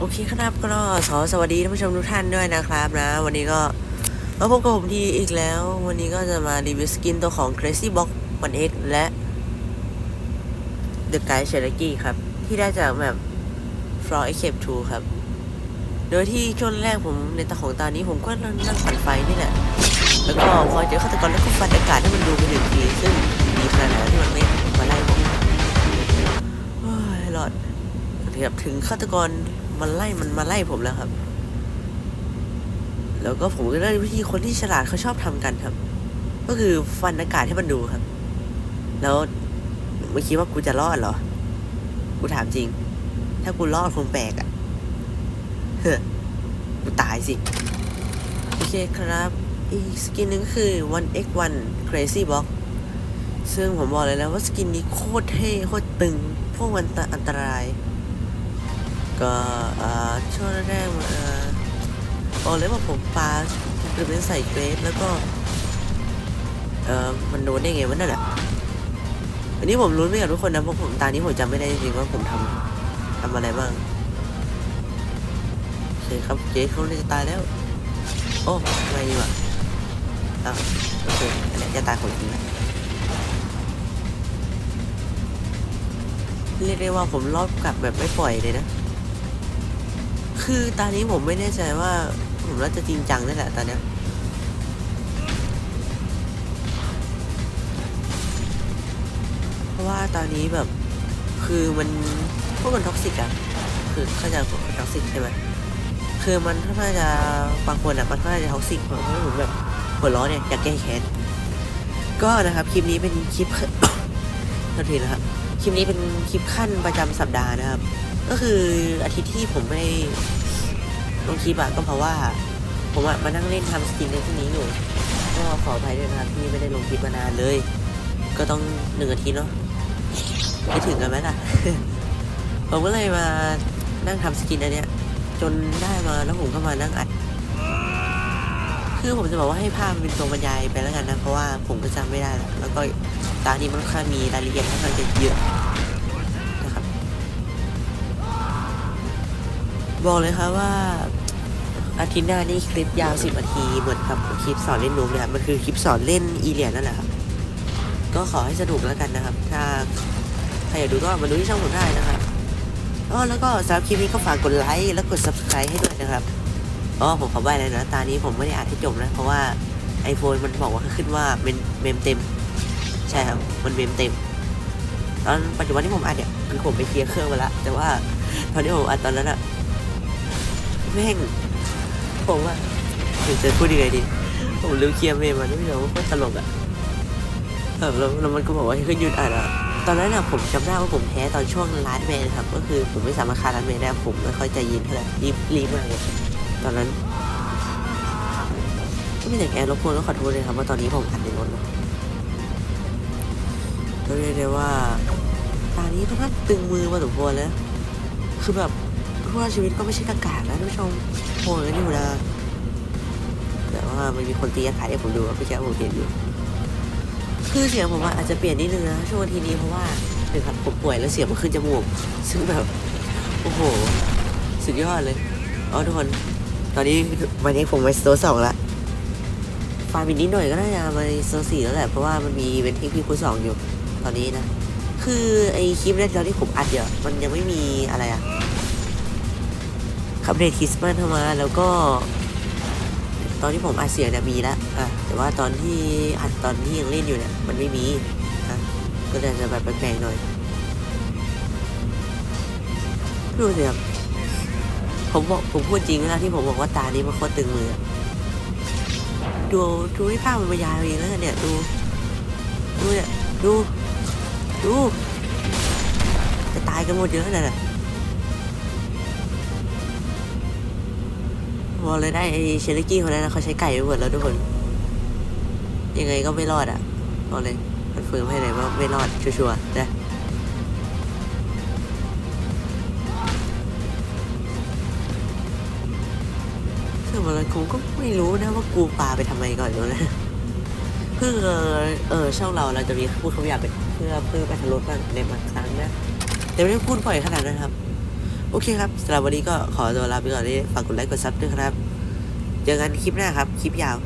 โอเคครับก็ขอสวัสดีท่านผู้ชมทุกท่านด้วยนะครับนะ วันนี้ก็มาพบกับผมทีอีกแล้ว วันนี้ก็จะมารีวิวสกินตัวของ Crazy Box 1 X และ The Guy c h e r o k e ครับ ที่ได้จากแบบ Floor Escape 2 ครับ โดยที่ช่วงแรกผมในตาของตานี้ผมก็นั่งนั่งปั่นไฟนี่แหละ แล้วก็พอเจอฆาตกรแล้วก็ฟันอากาศให้มันดูไปหนึ่งทีซึ่งดีขนาดไหนที่มันไม่มาไล่ผมโอ้ยหลอด ครับถึงฆาตกรมันไล่มันมาไล่ผมแล้วครับ แล้วก็ผมก็ได้วิธีคนที่ฉลาดเขาชอบทำกันครับ ก็คือฟันอากาศให้มันดูครับ แล้วไม่คิดว่ากูจะรอดเหรอ กูถามจริง ถ้ากูรอดคงแปลกอะ่ะเฮ้อกูตายสิ โอเคครับ อีกสกินหนึ่งคือ 1x1 crazy box ซึ่งผมบอกเลยแล้วว่าสกินนี้โคตรเท่โคตรตึง พวกมันอันตราย ก็ช่วงแรกๆเอ่อบอกเลยว่าผมปาคือเป็นใส่เกรดแล้วก็เออมันโดนได้ไงวะนั่นแหละอันนี้ผมรู้ไม่กับทุกคนนะเพราะผมตอนนี้ผมจำไม่ได้จริงๆว่าผมทำทำอะไรบ้างโอเคครับเกรดเขาเลยจะตายแล้ว โอ้ไม่ดีว่ะอ้าวโอเคอันนี้จะตายคนจริงแล้วเรียกได้ว่าผมรอบกลับแบบไม่ปล่อยเลยนะ คือตอนนี้ผมไม่แน่ใจว่า ผมน่าจะจริงจังนี่แหละตอนนี้ เพราะว่าตอนนี้แบบ คือมันพวกมันท็อกซิกอะคือเข้าใจวกมันท็อกซิกใช่ไหมคือมันค่อนข้างจะบางคนอะมันค่อนข้างจะท็อกซิกเพราะว่าผมแบบหัวร้อนเนี่ยอยากแก้แค้นก็นะครับคลิปนี้เป็นคลิปโทษทีนะครับคลิปนี้เป็นคลิปขั้นประจำสัปดาห์นะครับ ก็คืออาทิตย์ที่ผมไม่ ได้ลงคลิปอะก็เพราะว่า ผมอะมานั่งเล่นทำสกินในที่นี้อยู่ ก็ขออภัยด้วยนะครับที่ไม่ได้ลงคลิปมานานเลย ก็ต้องหนึ่งอาทิตย์เนาะคิดถึงกันไหมล่ะ ผมก็เลยมานั่งทำสกินอันเนี้ย จนได้มาแล้วผมก็มานั่งอัด คือผมจะบอกว่าให้ภาพเป็นตัวบรรยายไปแล้วกันนะ เพราะว่าผมก็จำไม่ได้ แล้วแล้วก็ตานี้มันค่อนข้ามีรายละเอียดค่อนข้างจะเยอะนะครับ บอกเลยครับว่า อาทิตย์หน้านี่คลิปยาวสิบนาทีเหมือนกับคลิปสอนเล่นนูมเลยครับมันคือคลิปสอนเล่นอีเลียนนั่นแหละครับ ก็ขอให้สนุกแล้วกันนะครับ ถ้าใครอยากดูก็มาดูที่ช่องผมได้นะครับอ๋อแล้วก็สำหรับคลิปนี้ก็ฝากกดไลค์และกด subscribe ให้ด้วยนะครับอ๋อผมขอใบ้เลยนะ ตานี้ผมไม่ได้อ่านให้จบนะ เพราะว่า iPhone มันบอกว่าขึ้นว่าเป็นเมมเต็ม ใช่ครับ มันเมมเต็ม ตอนปัจจุบันที่ผมอ่านเนี่ยคือผมไปเคลียร์เครื่องมาแล้วแต่ว่าตอนที่ผมอ่านตอนนั้นอะแม่ง ผมอะจะพูดยังไงดี ผมลืมเคลียร์เมมมันไม่รู้ว่าตรตลกอะแบบแล้วแล้วมันก็บอกว่าให้ขึ้นหยุดอ่านอะตอนนั้นอะผมจำได้ว่าผมแพ้ตอนช่วงร้านแมนครับ ก็คือผมไม่สามารถคาร้านแมนได้ผมไม่ค่อยใจเย็นเท่าไหร่รีบรีบมากเลยตอนนั้นไม่แต่แกรบกวนก็ขอโทษเลยครับว่าตอนนี้ผมอัดในรถเนอะก็เรียกได้ว่าตอนนี้ค่อนข้างตึงมือมาสมควรแล้ว คือแบบเพราะว่าชีวิตก็ไม่ใช่กากาศนะท่านผู้ชม โหดกันอยู่นะแต่ว่ามันมีคนตีอากาศให้ผมดูอะพี่แค่ผมเห็นอยู่ คือเสียงผมว่าอาจจะเปลี่ยนนิดนึงนะช่วงทีนี้เพราะว่าหนึ่งครับผมป่วยแล้วเสียงมันขึ้นจมูก ซึ่งแบบ โอ้โห สุดยอดเลยอ๋อทุกคน ตอนนี้วันนี้ผมไปโซนสองละฟาร์มอีกนิดหน่อยก็น่าจะมาโซนสี่แล้วแหละ เพราะว่ามันมีเป็นที่พี่คูณสองอยู่ ตอนนี้นะ คือไอคลิปแรกที่ผมอัดเยอะมันยังไม่มีอะไรอะ คัปเดตคริสต์มาสเข้ามาแล้วก็ ตอนที่ผมอัดเสียงเนี่ยมีแล้วอะแต่ว่าตอนที่อัดตอนที่ยังเล่นอยู่เนี่ยมันไม่มีอะก็เลยจะแบบแปลกๆหน่อยดูสิครับผมบอกผมพูดจริงนะที่ผมบอกว่าตานี้มันโคตรตึงมือดูดูที่ภาพมันบรรยายเองแล้วเนี่ยดูดูเนี่ยดูดูจะตายกันหมดเยอะขนาดนั้น บอกเลยได้ไอ้เชลิกี้คนนั้นนะเขาใช้ไก่ไปหมดแล้วทุกคน ยังไงก็ไม่รอดอะบอกเลยมันเฟิร์มให้ว่าไม่รอดชัวร์ๆนะซึ่งวันนั้นผมก็ไม่รู้นะว่ากูปลาไปทำไมก่อนรู้นะเพื่อเออช่องเราเราจะมีพูดคำหยาบเป็นเพื่อเพื่อไปทะลุบ้างในบางครั้งนะแต่ไม่ได้พูดบ่อยขนาดนั้นครับ โอเคครับสำหรับวันนี้ก็ขอตัวลาไปก่อนเลยฝากกดไลค์กดซับด้วยครับ เจอกันคลิปหน้าครับ คลิปยาว